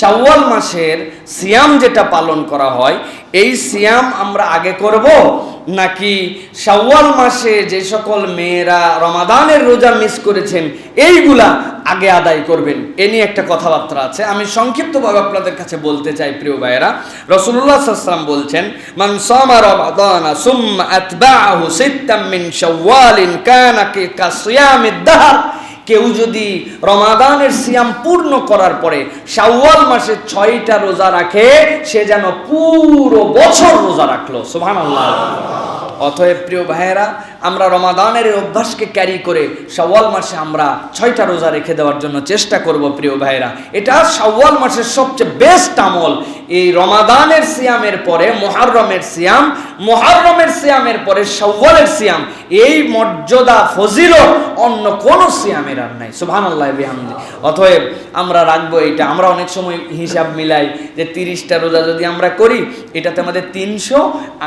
শাওয়াল মাসের সিয়াম যেটা পালন করা হয়, এই সিয়াম আমরা আগে করব? নাকি শাওয়াল মাসে যে সকল মেয়েরা রমাদানের রোজা মিস করেছেন, এইগুলা আগে আদায় করবেন? এ নিয়ে একটা কথাবার্তা আছে। আমি সংক্ষিপ্তভাবে আপনাদের কাছে বলতে চাই, প্রিয় ভাইয়েরা। রসুল্লাহ সাল্লাম বলছেন, মান সামা রমাদানা সুম্মা আতবাআহু সিত্তাম মিন শাওয়ালিন কানা কাসিয়ামিদ দাহর। কেউ যদি রমাদানের সিয়াম পূর্ণ করার পরে শাওয়াল মাসে ছয়টা রোজা রাখে, সে যেন পুরো বছর রোজা রাখল। সোহান আল্লাহ অতএব প্রিয় ভাইয়েরা, আমরা রমাদানের অভ্যাসকে ক্যারি করে সওয়াল মাসে আমরা ছয়টা রোজা রেখে দেওয়ার জন্য চেষ্টা করব প্রিয় ভাইয়েরা। এটা শাওয়াল মাসের সবচেয়ে বেস্ট আমল। এই রমাদানের সিয়ামের পরে মহারমের সিয়াম মহারমের সিয়ামের পরে সওয়ালের সিয়াম, এই মর্যাদা ফজিল অন্য কোন সিয়ামের আর নাই। সুবহানাল্লাহ বিহামদি। অতএব আমরা রাখব এটা আমরা অনেক সময় হিসাব মিলাই যে তিরিশটা রোজা যদি আমরা করি, এটাতে আমাদের তিনশো,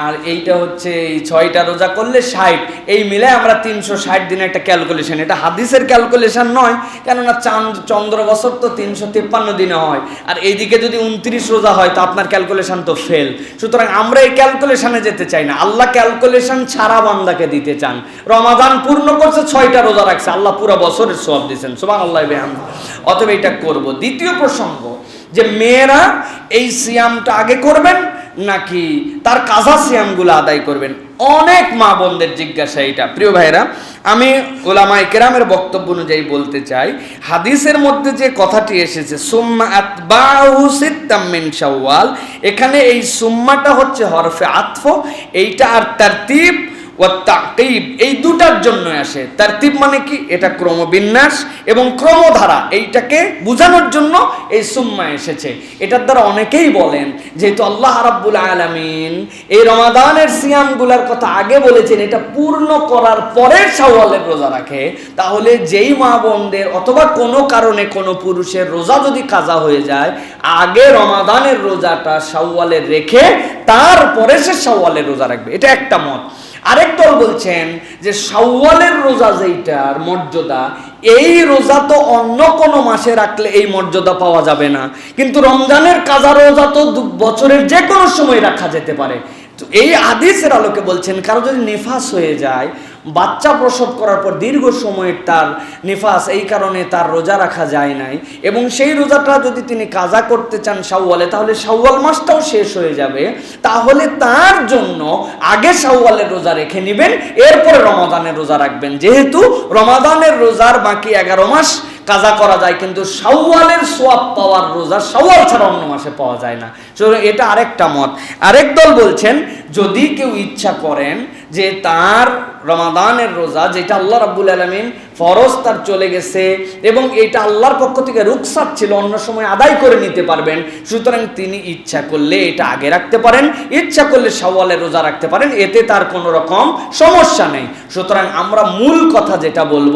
আর এইটা হচ্ছে এই ছয়টা রোজা করলে ষাট। এই মিলে আমরা তিনশো ষাট দিনে একটা ক্যালকুলেশন এটা হাদিসের ক্যালকুলেশন নয়, কেননা চাঁদ চন্দ্র বছর তো তিনশো তিপ্পান্ন দিনে হয়। আর এইদিকে যদি উনত্রিশ রোজা হয়, তো আপনার ক্যালকুলেশন তো ফেল সুতরাং আমরা এই ক্যালকুলেশনে যেতে চাই না। আল্লাহ ক্যালকুলেশন ছাড়া বান্দাকে দিতে চান। রমাদান পূর্ণ করছে, ছয়টা রোজা রাখছে। আল্লাহ পুরো বছরের সব দিয়েছেন। সুবান আল্লাহ বেহাম অতএব এটা করব। দ্বিতীয় প্রসঙ্গ, যে মেয়েরা এই সিয়ামটা আগে করবেন, নাকি তার কাজা সিয়ামগুলো আদায় করবেন? অনেক মা বোনদের জিজ্ঞাসা এটা। প্রিয় ভাইরা আমি ওলামা কেরামের বক্তব্য অনুযায়ী বলতে চাই, হাদিসের মধ্যে যে কথাটি এসেছে, সুম্মা আতবাহু সিত্তাম মিন শাওয়াল, এখানে এই সুম্মাটা হচ্ছে হরফে আতফ, এইটা আর তার তাকিব, এই দুটার জন্য আসে। তারতিব মানে কি? এটা ক্রমবিন্যাস এবং ক্রমধারা, এইটাকে বোঝানোর জন্য এই সুম্মা এসেছে। এটার দ্বারা অনেকেই বলেন যেহেতু আল্লাহ রাব্বুল আলামিন এই রমাদানের সিয়ামগুলার কথা আগে বলেছেন, এটা পূর্ণ করার পরে শাওয়ালের রোজা রাখে। তাহলে যেই মা বোনদের অথবা কোনো কারণে কোনো পুরুষের রোজা যদি কাজা হয়ে যায়, আগে রমাদানের রোজাটা শাওয়ালে রেখে তারপরে সে শাওয়ালের রোজা রাখবে। এটা একটা মত। আরেক দল বলছেন যে সাওয়ালের রোজা যেইটার মর্যাদা, এই রোজা তো অন্য কোনো মাসে রাখলে এই মর্যাদা পাওয়া যাবে না। কিন্তু রমজানের কাজা রোজা তো বছরের যে কোনো সময় রাখা যেতে পারে। তো এই আদেশের আলোকে বলছেন, কারও যদি নেফাস হয়ে যায় বাচ্চা প্রসব করার পর দীর্ঘ সময়ের তার নিফাস, এই কারণে তার রোজা রাখা যায় নাই। এবং সেই রোজাটা যদি তিনি কাজা করতে চান শাওয়ালে, তাহলে শাওয়াল মাসটাও শেষ হয়ে যাবে। তাহলে তার জন্য আগে শাওয়ালের রোজা রেখে নেবেন, এরপরে রমাদানের রোজা রাখবেন। যেহেতু রমাদানের রোজার বাকি এগারো মাস কাজা করা যায়, কিন্তু শাওয়ালের সোয়াব পাওয়ার রোজা শাওয়াল ছাড়া অন্য মাসে পাওয়া যায় না। এটা আরেকটা মত। আরেক দল বলছেন, যদি কেউ ইচ্ছা করেন যে তার রমাদানের রোজা, যেটা আল্লাহ রাব্বুল আলমিন ফরজ তার চলে গেছে এবং এটা আল্লাহর পক্ষ থেকে রুকসাত ছিল, অন্য সময় আদায় করে নিতে পারবেন। সুতরাং তিনি ইচ্ছা করলে এটা আগে রাখতে পারেন, ইচ্ছা করলে সওয়ালের রোজা রাখতে পারেন, এতে তার কোনো রকম সমস্যা নেই। সুতরাং আমরা মূল কথা যেটা বলব,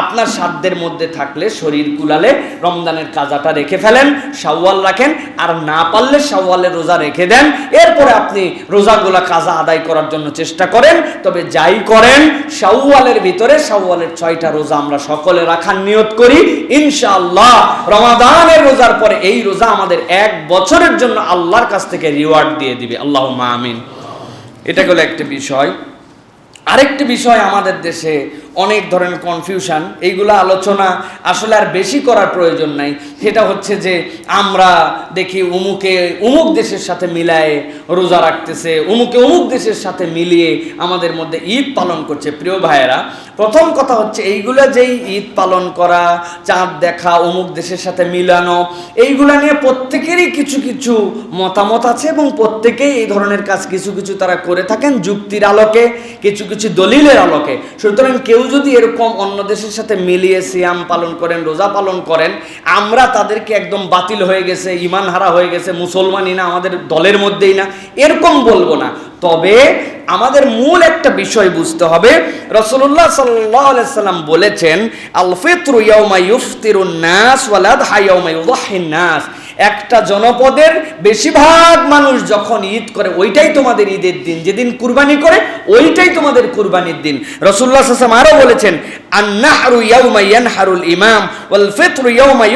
আপনার সাধ্যের মধ্যে থাকলে শরীর কুলালে রমজানের কাজাটা রেখে ফেলেন, শাওয়াল রাখেন, আর না পারলে শাওয়ালের রোজা রেখে দেন। এরপরে আপনি রোজাগুলা কাজা আদায় করার জন্য চেষ্টা করেন তবে যাই করেন, শাওয়ালের ভিতরে শাওয়ালের ছয়টা রোজা আমরা সকলে রাখার নিয়ত করি। ইনশাআল্লাহ, রমাদানের রোজার পরে এই রোজা আমাদের এক বছরের জন্য আল্লাহর কাছ থেকে রিওয়ার্ড দিয়ে দিবে। আল্লাহ মামিন এটা হলো একটা বিষয়। আরেকটি বিষয় আমাদের দেশে অনেক ধরনের কনফিউশন এইগুলো আলোচনা আসলে আর বেশি করার প্রয়োজন নাই। সেটা হচ্ছে যে আমরা দেখি উমুকে উমুক দেশের সাথে মিলায়ে রোজা রাখতেছে, উমুকে উমুক দেশের সাথে মিলিয়ে আমাদের মধ্যে ঈদ পালন করছে, প্রিয় ভাইয়েরা। প্রথম কথা হচ্ছে এইগুলো যেই ঈদ পালন করা, চাঁদ দেখা অমুক দেশের সাথে মিলানো, এইগুলা নিয়ে প্রত্যেকেরই কিছু কিছু মতামত আছে এবং প্রত্যেকেই এই ধরনের কাজ কিছু কিছু তারা করে থাকেন যুক্তির আলোকে, কিছু কিছু দলিলের আলোকে। সুতরাং কেউ যদি এরকম অন্য দেশের সাথে মিলিয়ে সিয়াম পালন করেন, রোজা পালন করেন, আমরা তাদেরকে একদম বাতিল হয়ে গেছে ইমান হারা হয়ে গেছে, মুসলমানই না, আমাদের দলের মধ্যেই না, এরকম বলব না। তবে আমাদের মূল একটা বিষয় বুঝতে হবে রসুল্লাহ সাল্লাম বলেছেন, আল ফিত্রু ইয়াউমা ইউফতিরুন নাস ওয়ালাদ হাইয়াউমা ইউদাহিন নাস। একটা জনপদের বেশিরভাগ মানুষ যখন ঈদ করে, ওইটাই তোমাদের ঈদের দিন। যেদিন কুরবানি করে, ওইটাই তোমাদের কুরবানির দিন। রসুল্লাহ সাল্লাম আরও বলেছেন ইমাম ওয়াল ফিতরু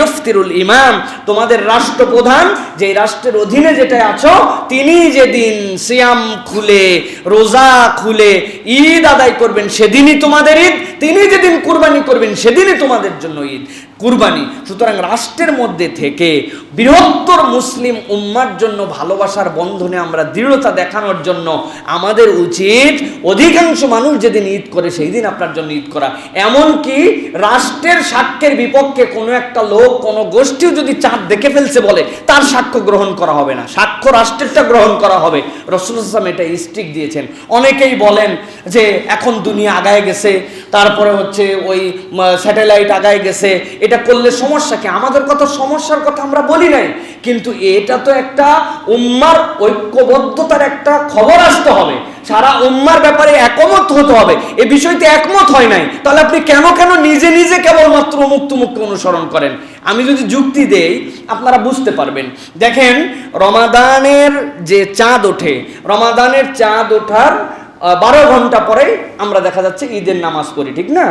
ইফতিরুল ইমাম। তোমাদের রাষ্ট্রপ্রধান যে রাষ্ট্রের অধীনে যেটা আছো তিনি যেদিন সিয়াম খুলে, রোজা খুলে, ঈদ আদায় করবেন, সেদিনই তোমাদের ঈদ তিনি যেদিন কুরবানি করবেন, সেদিনই তোমাদের জন্য ঈদ। কুরবানি। সুতরাং রাষ্ট্রের মধ্যে থেকে বৃহত্তর মুসলিম উম্মার জন্য ভালোবাসার বন্ধনে আমরা দৃঢ়তা দেখানোর জন্য আমাদের উচিত, অধিকাংশ মানুষ যেদিন ঈদ করে, সেই দিন আপনার জন্য ঈদ করা। এমনকি রাষ্ট্রের সাক্ষ্যের বিপক্ষে কোনো একটা লোক, কোনো গোষ্ঠীও যদি চাঁদ দেখে ফেলছে বলে, তার সাক্ষ্য গ্রহণ করা হবে না। সাক্ষ্য রাষ্ট্রেরটা গ্রহণ করা হবে। রসুল ইসলাম এটা স্ট্রিক দিয়েছেন। অনেকেই বলেন যে এখন দুনিয়া আগায় গেছে, তারপরে হচ্ছে ওই স্যাটেলাইট আগায় গেছে। এটা করলে সমস্যা কি? আমাদের কথা, সমস্যার কথা আমরা বলি নাই। কিন্তু এটা তো একটা উম্মার ঐক্যবদ্ধতার একটা খবর আসতে হবে। সারা উম্মার ব্যাপারে একমত হতে হবে। এ বিষয়তে একমত হয় নাই। তাহলে আপনি কেন কেন নিজে নিজে কেবলমাত্র মুখ তুমুখকে অনুসরণ করেন? আমি যদি যুক্তি দেই, আপনারা বুঝতে পারবেন। দেখেন, রমাদানের যে চাঁদ ওঠে, রমাদানের চাঁদ ওঠার বারো ঘণ্টা পরে আমরা দেখা যাচ্ছে ঈদের নামাজ পড়ি, ঠিক না?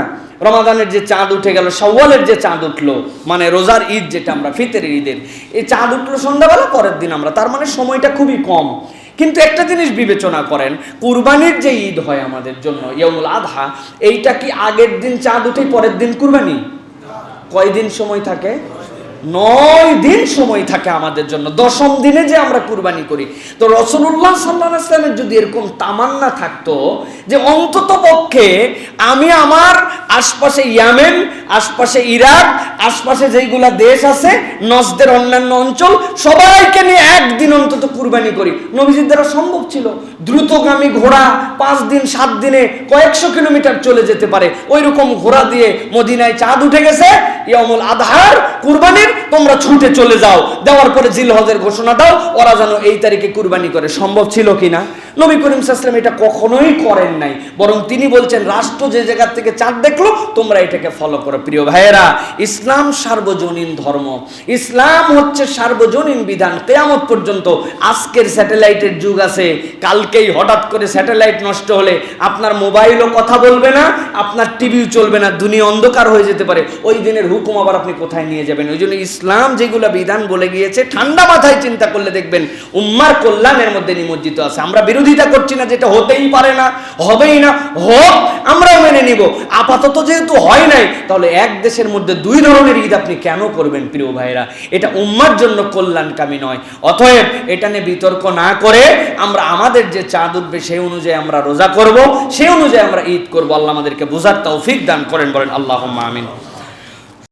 রমাদানের যে চাঁদ উঠে গেল সওয়ালের যে চাঁদ উঠল মানে রোজার ঈদ যেটা আমরা ফিতের ঈদের, এই চাঁদ উঠল সন্ধ্যাবেলা, পরের দিন আমরা। তার মানে সময়টা খুবই কম। কিন্তু একটা জিনিস বিবেচনা করেন, কুরবানির যে ঈদ হয় আমাদের জন্য ইয়মুল আধা এইটা কি আগের দিন চাঁদ উঠে পরের দিন কুরবানি? কয়দিন সময় থাকে? নয় দিন সময় থাকে আমাদের জন্য। দশম দিনে যে আমরা কুরবানি করি। তো রসুল্লাহ সাল্লাহ আসলামের যদি এরকম তামান্না থাকতো যে অন্তত পক্ষে আমি আমার আশপাশে ইয়ামেন, আশপাশে ইরাক, আশপাশে যেইগুলা দেশ আছে, নজদের অন্যান্য অঞ্চল, সবাইকে নিয়ে একদিন অন্তত কুরবানি করি। নবীজির দ্বারা সম্ভব ছিল। দ্রুতগামী ঘোড়া পাঁচ দিন, সাত দিনে কয়েকশো কিলোমিটার চলে যেতে পারে। ওই রকম ঘোড়া দিয়ে মদিনায় চাঁদ উঠে গেছে ইয়ামুল আধার কুরবানির তোমরা ছুটে চলে যাও। দেওয়ার পরে জিলহজের ঘোষণা দাও ওরা যেন এই তারিখে কুরবানি করে। সম্ভব ছিল কিনা নবী করিম সাল্লাম এটা কখনোই করেন নাই। বরং তিনি বলছেন, রাষ্ট্র যে জায়গা থেকে চাঁদ দেখল, তোমরা এটাকে ফলো করো। প্রিয় ভাইয়েরা, ইসলাম সার্বজনীন ধর্ম। ইসলাম হচ্ছে সার্বজনীন বিধান। কেয়ামত পর্যন্ত আজকের স্যাটেলাইটের যুগ আছে। কালকেই হঠাৎ করে স্যাটেলাইট নষ্ট হলে আপনার মোবাইলও কথা বলবে না, আপনার টিভিও চলবে না, দুনিয়া অন্ধকার হয়ে যেতে পারে। ওই দিনের হুকুম আবার আপনি কোথায় নিয়ে যাবেন? ওই জন্য ইসলাম যেগুলো বিধান বলে গিয়েছে, ঠান্ডা মাথায় চিন্তা করলে দেখবেন, উম্মার কল্যাণের মধ্যে নিমজ্জিত আছে। আমরা বিরোধিতা করছি না, যেটা হতেই পারে না, হবেই না, হোক, আমরাও মেনে নিব। আপাতত যেহেতু হয় নাই, তাহলে এক দেশের মধ্যে দুই ধরনের ঈদ আপনি কেন করবেন, প্রিয় ভাইরা এটা উম্মার জন্য কল্যাণকামী নয়। অতএব এটা নিয়ে বিতর্ক না করে আমরা আমাদের যে চাঁদ উঠবে, সেই অনুযায়ী আমরা রোজা করব, সেই অনুযায়ী আমরা ঈদ করব। আল্লাহ আমাদেরকে বোঝার তৌফিক দান করেন, বলেন আল্লাহ আমিন।